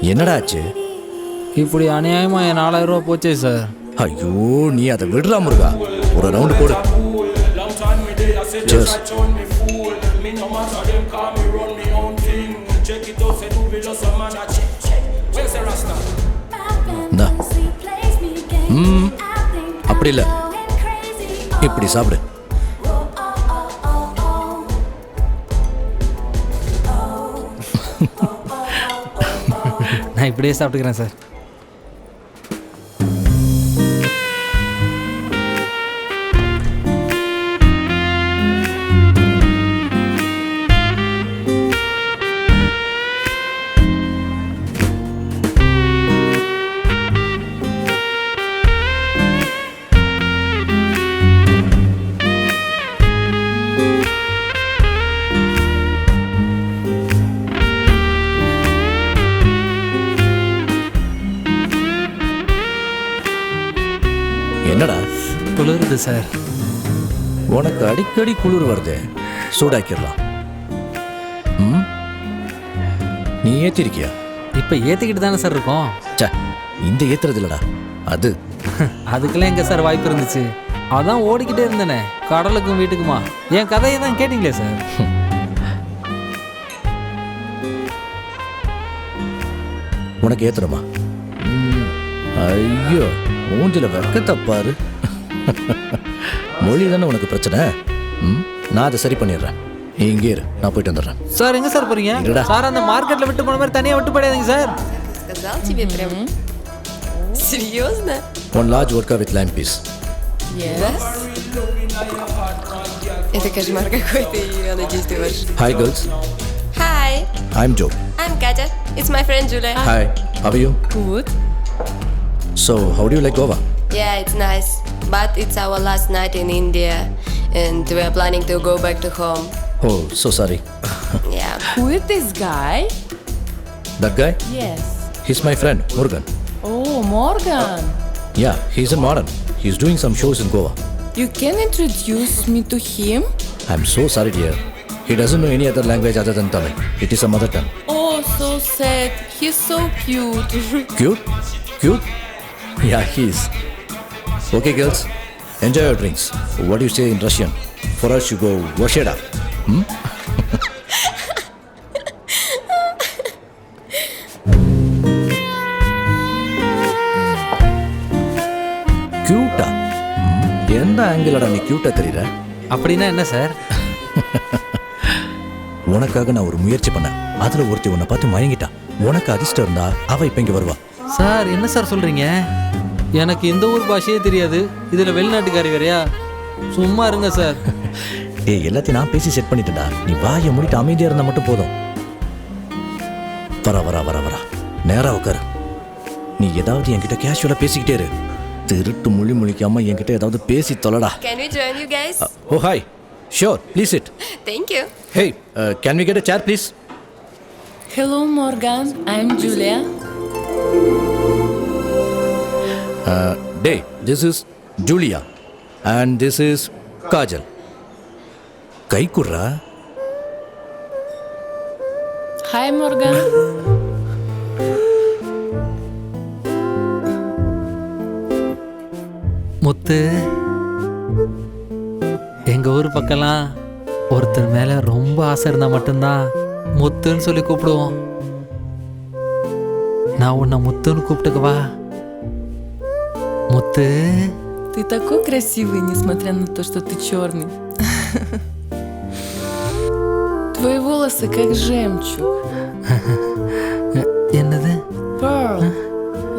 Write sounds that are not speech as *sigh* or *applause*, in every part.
என்னடா ஆச்சு இப்படி அநியாயமா என் நாலாயிரம் ரூபா போச்சே சார். ஐயோ நீ அதை விடுறா முருகா. ஒரு ரவுண்டு போடு. Cheers. இந்தா. ம் அப்படி இல்லை. இப்படி சாப்பிடு. *laughs* நான் இப்படியே சாப்பிட்டுக்கிறேன் சார். என்னடா? குளிருது சார். உனக்கு அடிக்கடி குளிர் வருது. சூடாக்கிடலாம். ம்? நீ ஏத்திருக்கியா? இப்போ ஏற்றிக்கிட்டு தானே சார் இருக்கோம். சே இந்த ஏத்துறது இல்லடா. அது. *laughs* அதுக்கெல்லாம் எங்கே சார் வாய்ப்பு இருந்துச்சு? அதான் ஓடிக்கிட்டே இருந்தேனே. கடலுக்கும் வீட்டுக்குமா? என் கதையை தான் கேட்டிங்களே சார்? உனக்கு ஏத்துறமா? ஐயோ மூஞ்சில வெக்கத்தை பாரு மொழி தானே உனக்கு பிரச்சனை ம் நான் அதை சரி பண்ணிடுறேன் நீ இங்கே இரு நான் போயிட்டு வந்துடுறேன் சார் எங்க சார் போறீங்க இருடா. சார் அந்த மார்க்கெட்ல விட்டு போன மாதிரி தனியா விட்டு போயிடாதீங்க சார் Сказал тебе прям. Серьезно? ஒன் லார்ஜ் ஒர்க்கா with land piece Да? Это кошмар какой-то, и я надеюсь, ты ваш. Hi girls Hi, I am Jo I'm Katya. It's my friend Julia. Hi how you Good. So, how do you like Goa? Yeah, it's nice, but it's our last night in India, and we are planning to go back to home. Oh, so sorry. *laughs* Yeah. Who is this guy? That guy? Yes. He's my friend, Morgan. Oh, Morgan. Yeah, he's a modern. He's doing some shows in Goa. You can introduce me to him? I'm so sorry, dear. He doesn't know any other language other than Tamil. It is a mother tongue. Oh, so sad. He's so cute. *laughs* Cute? Cute? Yeah, he is. Okay, girls, enjoy your drinks. What do you say in Russian? For us, you go Washeda. Hmm? கியூட்டா எந்த ஆங்கிளடா நீ கியூட்டா தெரியற அப்படின்னா என்ன sir *laughs* உனக்காக நான் ஒரு முயற்சி பண்ணேன் அதுல ஒருத்தி உன்னை பார்த்து மயங்கிட்டான் உனக்கு அதிர்ஷ்டம் இருந்தா அவ இப்ப இங்க வருவா சார் என்ன சார் சொல்றீங்க? எனக்கு இந்த ஊர் பாஷையே தெரியாது. இதுல வெளிநாட்டுக்காரி வேறையா? சும்மா இருங்க சார். *laughs* ஏய் எல்லாத்தையும் நான் பேசி செட் பண்ணிட்டேன்டா. நீ வாயை மூடிட்டு அமைதியா இருந்தா மட்டும் போதும். வரா வரா வரா வரா. நேரா உட்காரு நீ ஏதாவது என்கிட்ட கேஷுவலா பேசிக்கிட்டே இரு. திருட்டு மொழி முழிக்காம என்கிட்ட ஏதாவது பேசி தொலைடா. Can we join you guys? Oh hi sure please it Thank you. Hey can we get a chair please Hello, Morgan. I'm Julia. Day this is Julia and this is Kajal கை குடுறா Hi, Morgan. முத்து எங்க ஊர் பக்கம்லாம் ஒருத்தர் மேல ரொம்ப ஆசை இருந்தா மட்டும்தான் முத்துன்னு சொல்லி கூப்பிடுவோம். நான் உன்னை முத்துன்னு கூப்பிட்டுக்கவா முத்து Ты такой красивый, несмотря на то, что ты черный. Твои волосы как жемчуг. *laughs* என்னது Pearl.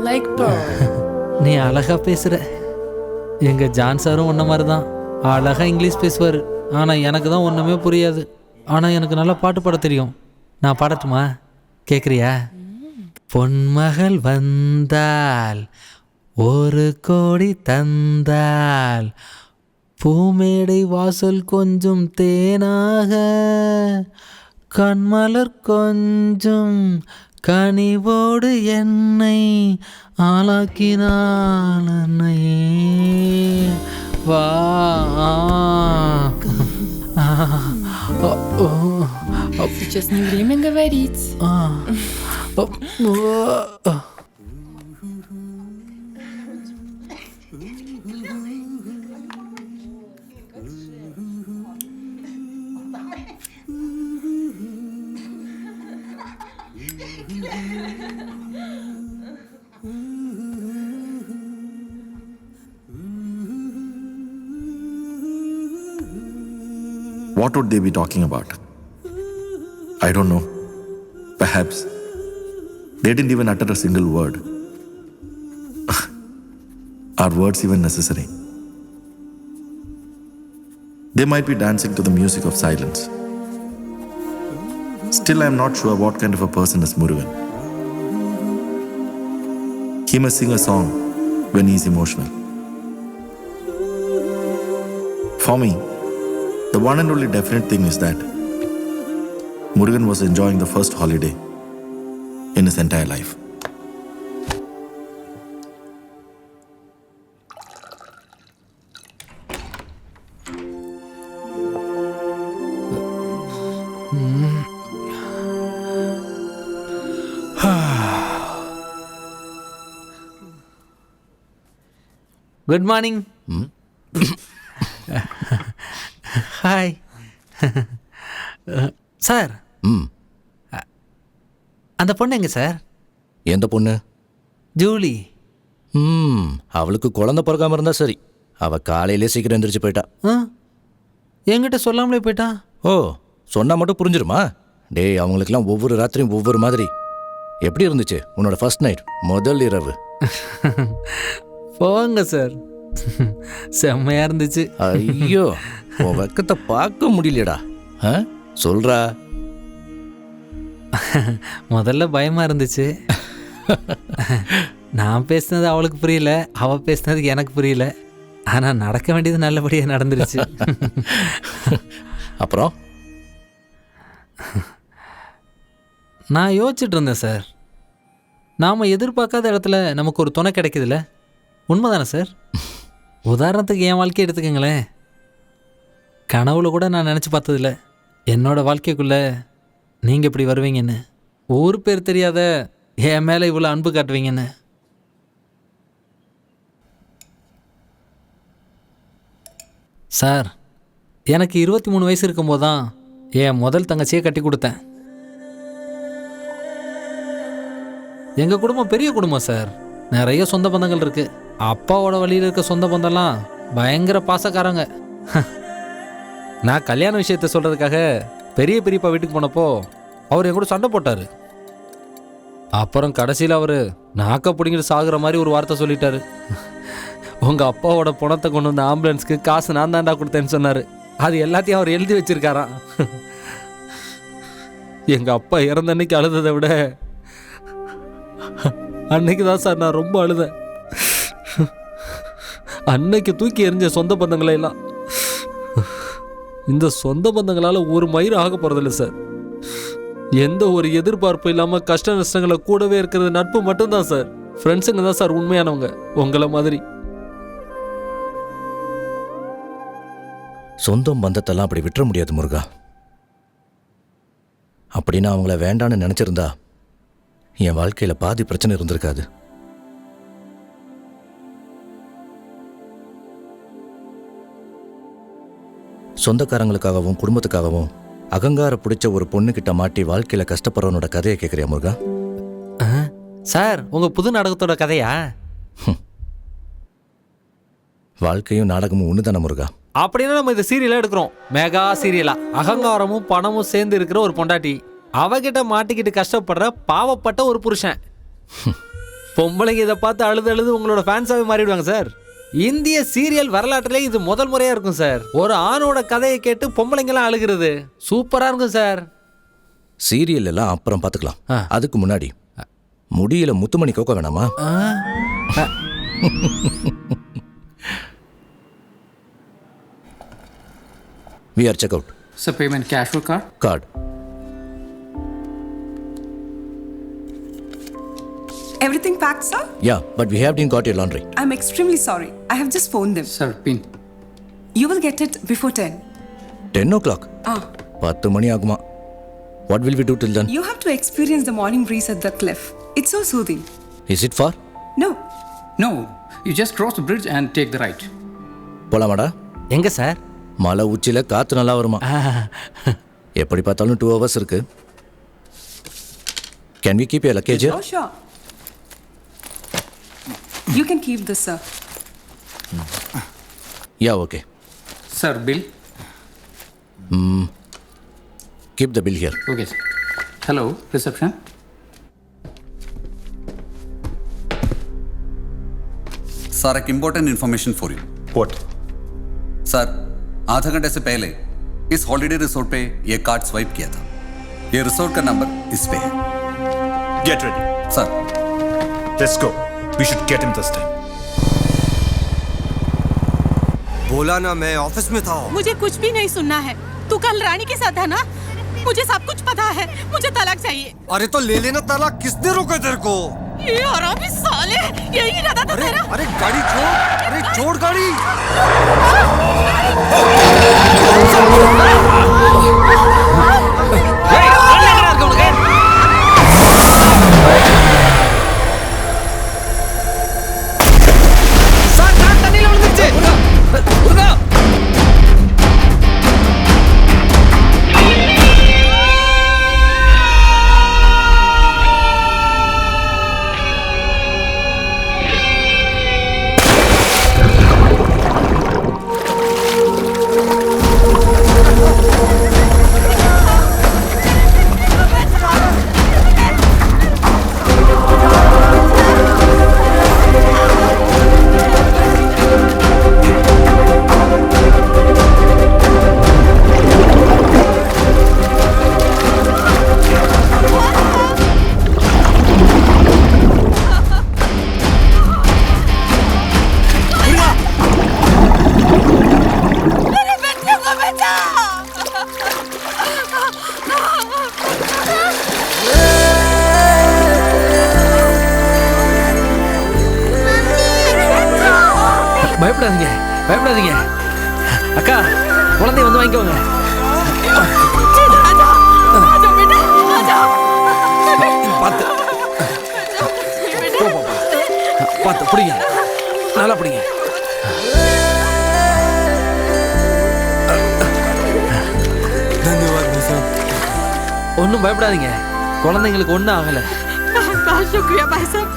Like pearl. *laughs* நீ அழகா பேசுற எங்க ஜான் சாரும் உன்ன மாதிரி தான் அழகா இங்கிலீஷ் பேசுவார் ஆனா எனக்கு தான் ஒண்ணுமே புரியாது ஆனா எனக்கு நல்லா பாட்டு பாட தெரியும் நான் பாடட்டுமா கேக்குறியா பொன்மகள் வந்தால் ஒரு கோடி தந்தால் பூமேடை வாசல் கொஞ்சம் தேனாக கண்மலர் கொஞ்சம் கனிவோடு என்னை ஆளாக்கினாள் அன்னையே வா ஆ, ஆ, ஓ, Сейчас не время говорить. What would they be talking about? I don't know. Perhaps. They didn't even utter a single word. Are words even necessary? They might be dancing to the music of silence. Still, I am not sure what kind of a person is Murugan. He must sing a song when he is emotional. For me, the one and only definite thing is that Murugan was enjoying the first holiday in his entire life. Good morning hi sir ம் அந்த பொண்ணு எங்க sir எந்த பொண்ணு? Julie. ம் அவளுக்கு குழந்தை பிறக்காம இருந்தா சரி. அவ காலையிலே சீக்கிரம் எந்திரிச்சு போயிட்டா. ஆ? என்கிட்ட சொல்லாமலே போயிட்டா? ஓ சொன்னா மட்டும் புரிஞ்சிருமா? டேய் அவங்களுக்குலாம் ஒவ்வொரு ராத்திரியும் ஒவ்வொரு மாதிரி. எப்படி இருந்துச்சு? உன்னோட ஃபர்ஸ்ட் நைட் முதல் இரவு. *laughs* போங்க சார். செம்மையா இருந்துச்சு. ஐயோ உன் வெக்கத்தை பார்க்க முடியலடா. ஆ? சொல்றா. முதல்ல பயமா இருந்துச்சு. நான் பேசுனது அவளுக்கு புரியல அவ பேசுனது எனக்கு புரியல. ஆனா நடக்க வேண்டியது நல்லபடியா நடந்துருச்சு. அப்புறம்? நான் யோசிச்சுட்டு இருந்தேன் சார். நாம் எதிர்பார்க்காத இடத்துல நமக்கு ஒரு துணை கிடைக்குதுல்ல? உண்மைதானே சார்? உதாரணத்துக்கு என் வாழ்க்கையை எடுத்துக்கங்களேன். கனவுல கூட நான் நினச்சி பார்த்ததில்ல. என்னோடய வாழ்க்கைக்குள்ளே நீங்கள் இப்படி வருவீங்கன்னு. ஊர் பேர் தெரியாத என் மேலே இவ்வளோ அன்பு காட்டுவீங்கன்னு. சார் எனக்கு இருபத்தி மூணு வயசு இருக்கும்போது தான் என் முதல் தங்கச்சியை கட்டி கொடுத்தேன். எங்கள் குடும்பம் பெரிய குடும்பம் சார். நிறைய சொந்த பந்தங்கள் இருக்குது அப்பாவோட வழியில் இருக்க சொந்த பந்தம்லாம் பயங்கர பாசக்காரங்க. நான் கல்யாண விஷயத்த சொல்கிறதுக்காக பெரிய பெரியப்பா வீட்டுக்கு போனப்போ அவர் என் கூட சண்டை போட்டார். அப்புறம் கடைசியில் அவர் நாக்க பிடிங்கிட்டு சாகுற மாதிரி ஒரு வார்த்தை சொல்லிட்டாரு. உங்கள் அப்பாவோட பணத்தை கொண்டு வந்த ஆம்புலன்ஸ்க்கு காசு நான் தான்டா கொடுத்தேன்னு சொன்னார். அது எல்லாத்தையும் அவர் எழுதி வச்சிருக்காராம். எங்கள் அப்பா இறந்த அன்னைக்கு அழுததை விட அன்னைக்கு தான் சார் நான் ரொம்ப அழுதேன். அன்னைக்கு தூக்கி எறிஞ்ச சொந்த பந்தங்களை எல்லாம். இந்த சொந்த பந்தங்களால் ஒரு மயிர் ஆக போகிறதில்ல சார். எந்த ஒரு எதிர்பார்ப்பும் இல்லாமல் கஷ்ட நஷ்டங்களை கூடவே இருக்கிறது நட்பு மட்டும்தான் சார். ஃப்ரெண்ட்ஸுங்க தான் சார் உண்மையானவங்க. உங்களை மாதிரி. சொந்தம் பந்தத்தெல்லாம் அப்படி விட்டுற முடியாது முருகா. அப்படின்னு அவங்கள வேண்டான்னு நினச்சிருந்தா என் வாழ்க்கையில் பாதி பிரச்சனை இருந்திருக்காது. சொந்தக்காரங்களுக்காகவும் குடும்பத்துக்காகவும் அகங்கார பிடிச்ச ஒரு பொண்ணுகிட்ட மாட்டி வாழ்க்கையில் கஷ்டப்படுறவனோட கதையை கேட்குறியா முருகா? ஆ, சார் உங்க புது நாடகத்தோட கதையா? வாழ்க்கையும் நாடகமும் ஒன்று தானே முருகா? அப்படின்னா நம்ம இந்த சீரியலா எடுக்கிறோம். மெகா சீரியலா. அகங்காரமும் பணமும் சேர்ந்து இருக்கிற ஒரு பொண்டாட்டி. அவகிட்ட மாட்டிக்கிட்டு கஷ்டப்படுற பாவப்பட்ட ஒரு புருஷன். பொம்பளைங்க இதை பார்த்து அழுது அழுது உங்களோட ஃபேன்ஸாவே மாறிடுவாங்க சார். இந்திய சீரியல் வரலாற்றிலே இது முதல் முறையா இருக்கும் சார். ஒரு ஆணோட கதையை கேட்டு பொம்பளைங்கெல்லாம் அழுகிறது. சூப்பரா இருக்கும் சார். சீரியல் எல்லாம் அப்புறம் பார்த்துக்கலாம். ஆ. அதுக்கு முன்னாடி முடியல முத்துமணி கோக்க வேணாமா? We are check out payment cash or card? Card packed, sir? Yeah but we have been got your laundry I'm extremely sorry. I have just phoned them. Sir, pin. You will get it before 10. Ten o'clock Ah, பத்து மணி ஆகுமா what will we do till then You have to experience the morning breeze at the cliff. It's so soothing. Is it for No, No, you just cross the bridge and take the right. போலாமாடா எங்க sir மலை உச்சியில் காற்று நல்லா வருமா எப்படி பார்த்தாலும் two hours இருக்கு can we keep a luggage oh sure. You can keep this sir yeah okay sir bill keep the bill here okay sir hello reception sir एक important information for you what sir आधा घंटे से पहले इस holiday resort पे ये card swipe किया था। ये रिसोर्ट का नंबर इस पे है। Get ready sir let's go We should get him this time. बोला ना मैं ऑफ़िस में था। मुझे कुछ भी नहीं सुनना है। तू कल रानी के साथ था ना? मुझे सब कुछ पता है। मुझे तलाक चाहिए। अरे तो ले लेना तलाक। किसने रोका तेरे को? ये हरामी साले यही इरादा था अरे तेरा। अरे गाड़ी छोड़। अरे छोड़ गाड़ी। பயப்படாதீங்க பயப்படாதீங்க அக்கா குழந்தைய வந்து வாங்கிக்கோங்க आजा बेटा आजा பார்த்து போ, போ, போ. பார்த்து பிடிங்க நல்லா பிடிங்க धन्यवाद भाई साहब ஒன்றும் பயப்படாதீங்க குழந்தைங்களுக்கு ஒன்றும் ஆகலை बहुत शुक्रिया भाई साहब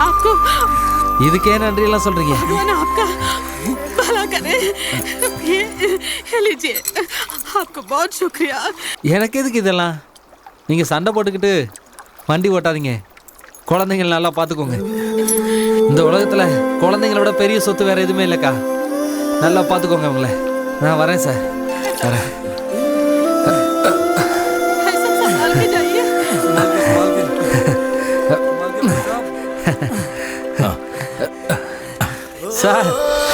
आपको இதுக்கே நன்றியெல்லாம் சொல்கிறீங்க भगवान आपका भला करे ये ये लीजिए आपको बहुत शुक्रिया எனக்கு எதுக்கு இதெல்லாம் நீங்கள் சண்டை போட்டுக்கிட்டு வண்டி ஓட்டாதீங்க குழந்தைங்கள நல்லா பார்த்துக்கோங்க இந்த உலகத்தில் குழந்தைங்களோட பெரிய சொத்து வேறு எதுவுமே இல்லைக்கா நல்லா பார்த்துக்கோங்க அவங்கள நான் வரேன் சார் வரேன் சார்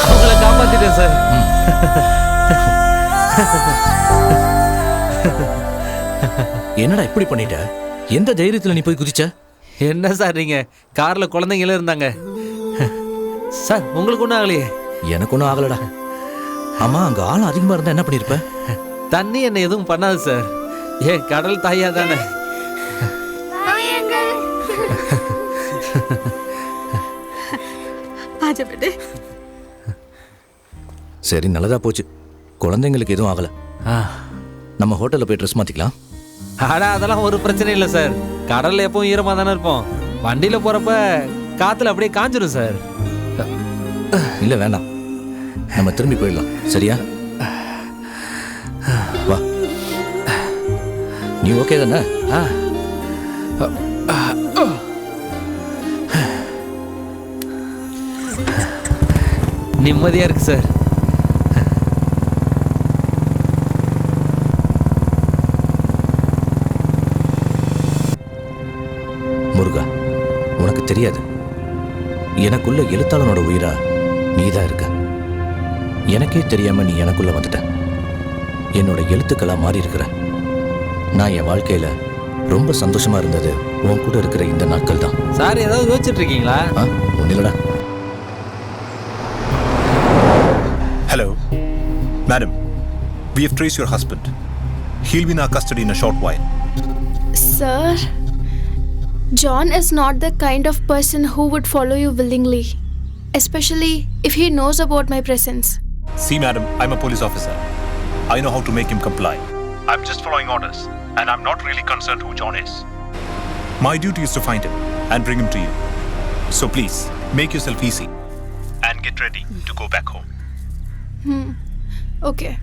அவங்கள காப்பாத்திட்டேன் சார். என்னடா இப்படி பண்ணிட்ட? எந்த தைரியத்தில் நீ போய் குதிச்ச? என்ன சார் நீங்க? கார்ல குழந்தைங்களே இருந்தாங்க. சார் உங்களுக்கு ஒன்றும் ஆகலையே? எனக்கு ஒன்றும் ஆகலடா. ஆமா அங்க ஆள் அதிகமா இருந்தா என்ன பண்ணிருப்ப? தண்ணி என்ன எதுவும் பண்ணாது சார். ஏன் கடல் தாயா தானே. சரி நல்லதா போச்சு. குழந்தைங்களுக்கு எதுவும் ஆகல. நம்ம ஹோட்டல்ல போய் ட்ரெஸ் மாத்திக்கலாம். அடா அதெல்லாம் ஒரு பிரச்சனை இல்லை சார். கடல்ல எப்பவும் ஈரமாக தானே இருப்போம். வண்டியில் போகிறப்ப காற்றுல அப்படியே காஞ்சிரும் சார். இல்ல வேண்டாம். நம்ம திரும்பி போயிடலாம். சரியா? வா. நீ ஓகே தானே? ஆ. நிம்மதியாக இருக்கு சார். எனக்குள்ள எழுத்தாளனோட உயிரா? நீதான் இருக்க. எனக்கே தெரியாம நீ எனக்குள்ள வந்துட்ட. என்னோட எழுத்துக்களா மாறி இருக்கிற. நான் என் வாழ்க்கையில ரொம்ப சந்தோஷமா இருந்தது உன் கூட இருக்கிற இந்த நாட்கள் தான். சார் ஏதாவது யோசிச்சுட்டு இருக்கீங்களா ஆ ஒன்னில்லடா Hello. Madam, we have traced your husband. He'll be in our custody in a short while. Sir, John is not the kind of person who would follow you willingly, especially if he knows about my presence. See, madam, I'm a police officer. I know how to make him comply. I'm just following orders, and I'm not really concerned who John is. My duty is to find him and bring him to you. So please, make yourself easy and get ready to go back home. Hmm. Okay.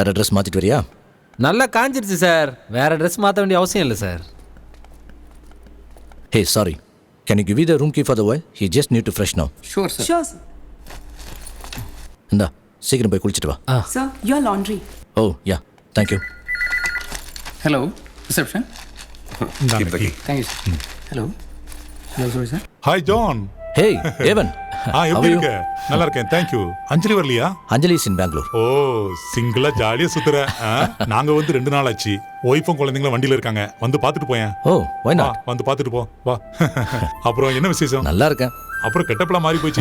வேற dress மாத்திட்டு வரியா? நல்லா காஞ்சிருச்சு sir வேற dress மாற்ற வேண்டிய அவசியம் இல்லை sir hey sorry can you give the room key for the why he just need to fresh no Sure, sir. Sure, sir. இந்தா சீக்கிரம் போய் குளிச்சிட்டு வா. Sir, your laundry. Oh yeah the key. Thank you, sir. Hello. Hello, sorry, sir. Hi John hey Devan ஆ எப்படி இருக்க? நல்லா இருக்கேன். Thank you அஞ்சலி வரலையா? அஞ்சலி இஸ் இன் பெங்களூர். ஓ சிங்கிளா ஜாலியா சுத்துற. ஆ, நாங்க வந்து ரெண்டு நாள் ஆச்சு. ஒய்ஃபும் குழந்தைங்களும் வண்டியில இருக்காங்க. வந்து பாத்துட்டு போயேன். ஓ வை வா நாட் வந்து பாத்துட்டு போ. வா. *laughs* அப்புறம் என்ன விசேஷம்? நல்லா இருக்கேன். அப்புறம் கெட்டப்பெல்லாம் மாறி போச்சு.